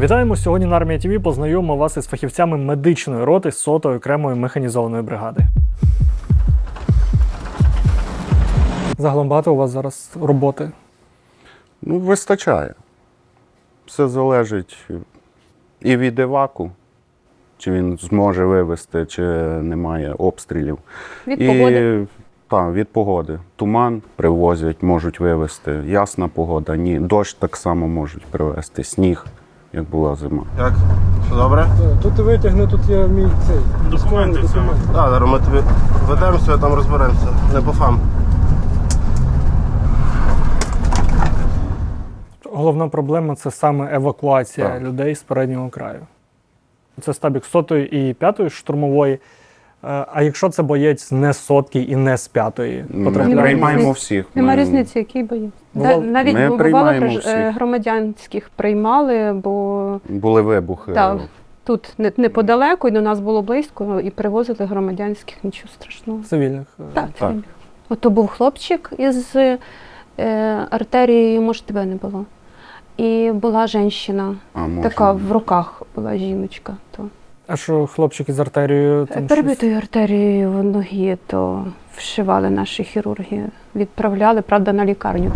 Вітаємо сьогодні на армія ТВ познайомимо вас із фахівцями медичної роти сотої окремої механізованої бригади. Загалом багато у вас зараз роботи. Ну, вистачає. Все залежить і від еваку, чи він зможе вивезти, чи немає обстрілів. Від і, погоди. Так, від погоди. Туман привозять, можуть вивезти. Ясна погода, ні. Дощ так само можуть привезти, сніг, як була зима. Як? Все добре? Тут ти витягни, тут є мій цей. Документи все. Так, зараз ми тобі ведемося, там розберемося. Не по фам. Головна проблема це саме евакуація Так. людей з переднього краю. Це стабік 100 і 5 штурмової. Е, А якщо це боєць не з сотки і не з п'ятої, Ми потрапляє? приймаємо всіх. Нема Ми- різниці, який боєць. Бувало- Да, навіть Ми бувало приймаємо граж- всіх. громадянських приймали, бо Були вибухи. Так. тут не- неподалеку, і до нас було близько, і привозили громадянських, нічого страшного. цивільних. е, Так, Так. так. Ото був хлопчик із е, артерією, може, тебе не було. І була жінка, А, може. така в руках була жіночка. То. А що хлопчик із артерією там? Перебитою артерією в ногі, то вшивали наші хірурги, відправляли, правда, на лікарню.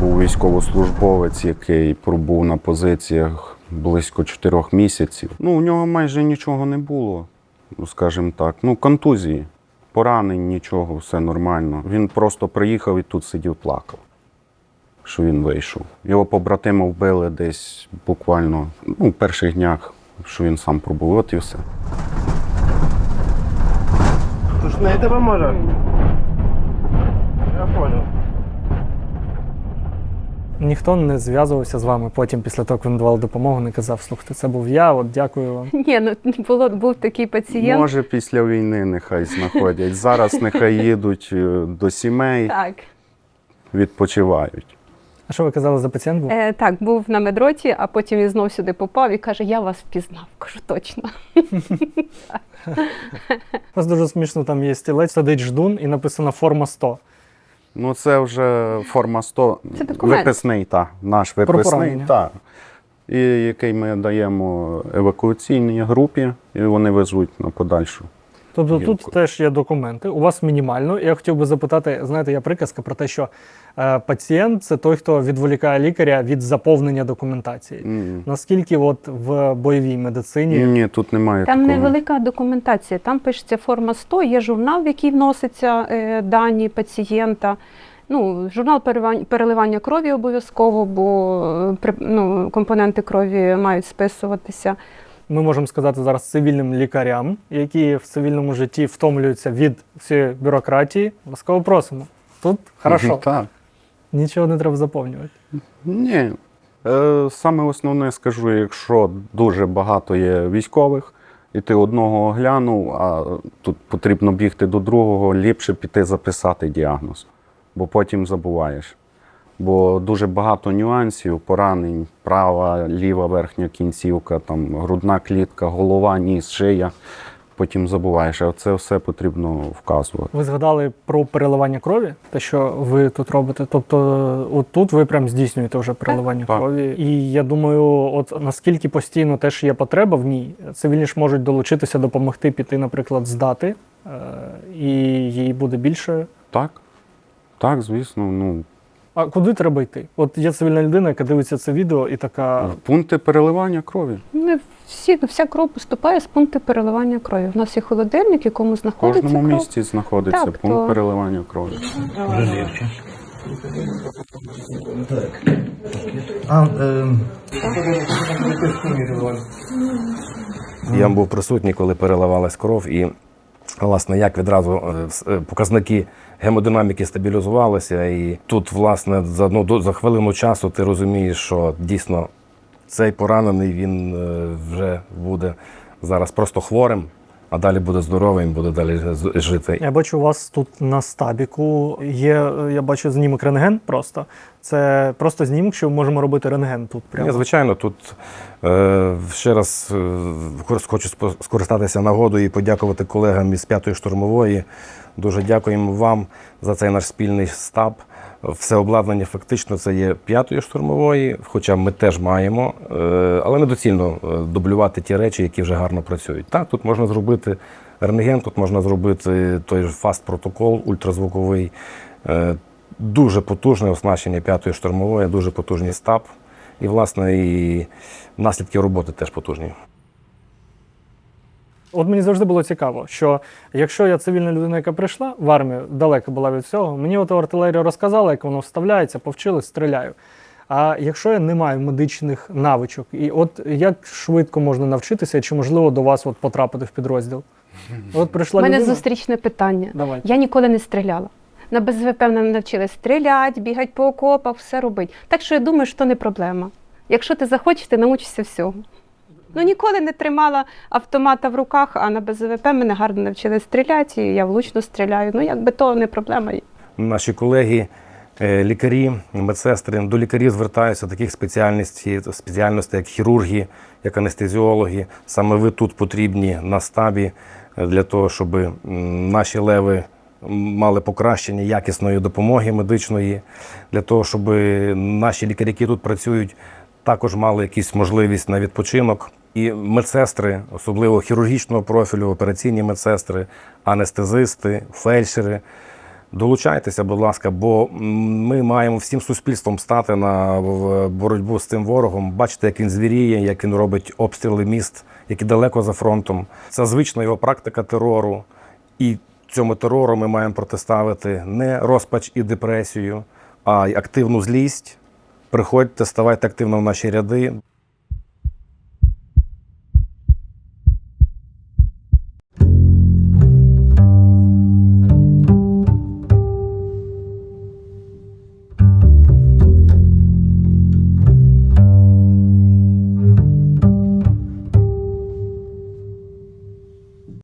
Був військовослужбовець, який пробув на позиціях близько чотирьох місяців. Ну, у нього майже нічого не було, ну, скажімо так. Ну, контузії, поранень, нічого, все нормально. Він просто приїхав і тут сидів, плакав, що він вийшов. Його побратима вбили десь буквально ну, в перших днях, що він сам пробув. От і все. Тож не тебе може. Я понял. Ніхто не зв'язувався з вами потім, після того, як ви надавали допомогу, не казав, слухайте, це був я, от дякую вам. Ні, ну було був такий пацієнт. Може, після війни нехай знаходять. Зараз нехай їдуть е, до сімей, Так. відпочивають. А що ви казали за пацієнт був? Е, так, був на медроті, а потім він знов сюди попав і каже: Я вас впізнав. Кажу, точно. У вас дуже смішно, там є стілець, сидить ждун і написано форма 100. Ну, це вже форма 100. Це документ. Виписний, так. Наш Про виписний, поранення. так. І який ми даємо евакуаційній групі, і вони везуть на подальшу. Тобто Гілку. тут теж є документи. У вас мінімально. Я хотів би запитати, знаєте, є приказка про те, що е, пацієнт це той, хто відволікає лікаря від заповнення документації. М. Наскільки от в бойовій медицині Ні, тут немає Там такого. невелика документація. Там пишеться форма 100, є журнал, в який вносяться е, дані пацієнта. Ну, журнал переливання крові обов'язково, бо е, ну, компоненти крові мають списуватися. Ми можемо сказати зараз цивільним лікарям, які в цивільному житті втомлюються від всієї бюрократії. Ласкаво просимо. Тут хорошо, Так. нічого не треба заповнювати. Ні. Е, Саме основне скажу, якщо дуже багато є військових, і ти одного оглянув, а тут потрібно бігти до другого, ліпше піти записати діагноз, бо потім забуваєш. Бо дуже багато нюансів, поранень, права, ліва верхня кінцівка, там, грудна клітка, голова, ніс, шия. Потім забуваєш, а це все потрібно вказувати. Ви згадали про переливання крові, те, що ви тут робите. Тобто, от тут ви прям здійснюєте вже переливання Так. крові. І я думаю, от наскільки постійно теж є потреба в ній, цивільні ж можуть долучитися, допомогти піти, наприклад, здати, е, і їй буде більше. Так, так, звісно. Ну, А куди треба йти? От є цивільна людина, яка дивиться це відео і така. пункти переливання крові. Ну, всі, вся кров поступає з пункту переливання крові. У нас є холодильник, в якому В знаходиться кожному кров. місці знаходиться Так, пункт то- переливання крові. А, ем, Я був присутній, коли переливалась кров, і власне як відразу е, е, показники гемодинаміки стабілізувалися. І тут, власне, за ну, за хвилину часу ти розумієш, що дійсно цей поранений він е, вже буде зараз просто хворим, а далі буде здоровим, буде далі жити. Я бачу, у вас тут на стабіку є, е, я бачу знімок рентген просто. Це просто знімок, що ми можемо робити рентген тут. Прямо. Ні, звичайно, тут е, ще раз е, хочу скористатися нагодою і подякувати колегам із 5-ї штурмової. Дуже дякуємо вам за цей наш спільний стаб. Все обладнання фактично це є п'ятої штурмової, хоча ми теж маємо, е, але недоцільно е, дублювати ті речі, які вже гарно працюють. Так, тут можна зробити рентген, тут можна зробити той же фаст протокол ультразвуковий. Е, Дуже потужне оснащення п'ятої штурмової, дуже потужний стаб. І, власне, і наслідки роботи теж потужні. От мені завжди було цікаво, що якщо я цивільна людина, яка прийшла в армію, далеко була від цього, мені от артилерія розказала, як воно вставляється, повчили, стріляю. А якщо я не маю медичних навичок, і от як швидко можна навчитися, чи можливо до вас от потрапити в підрозділ? От У мене людина. зустрічне питання. Давай. Я ніколи не стріляла. На БЗВП мене навчили стріляти, бігати по окопах, все робити. Так що я думаю, що не проблема. Якщо ти захочеш, ти научишся всього. Ну ніколи не тримала автомата в руках, а на БЗВП мене гарно навчили стріляти, і я влучно стріляю. Ну, якби то не проблема. Наші колеги, е, лікарі, медсестри до лікарів звертаються таких спеціальностей, спеціальностей, як хірурги, як анестезіологи. Саме ви тут потрібні на стабі е, для того, щоб наші леви мали покращення якісної допомоги медичної, для того, щоб наші лікарі, які тут працюють, також мали якусь можливість на відпочинок. І медсестри, особливо хірургічного профілю, операційні медсестри, анестезисти, фельдшери. Долучайтеся, будь ласка, бо ми маємо всім суспільством стати на боротьбу з цим ворогом. Бачите, як він звіріє, як він робить обстріли міст, які далеко за фронтом. Це звична його практика терору. І цьому терору ми маємо протиставити не розпач і депресію, а й активну злість. Приходьте, ставайте активно в наші ряди.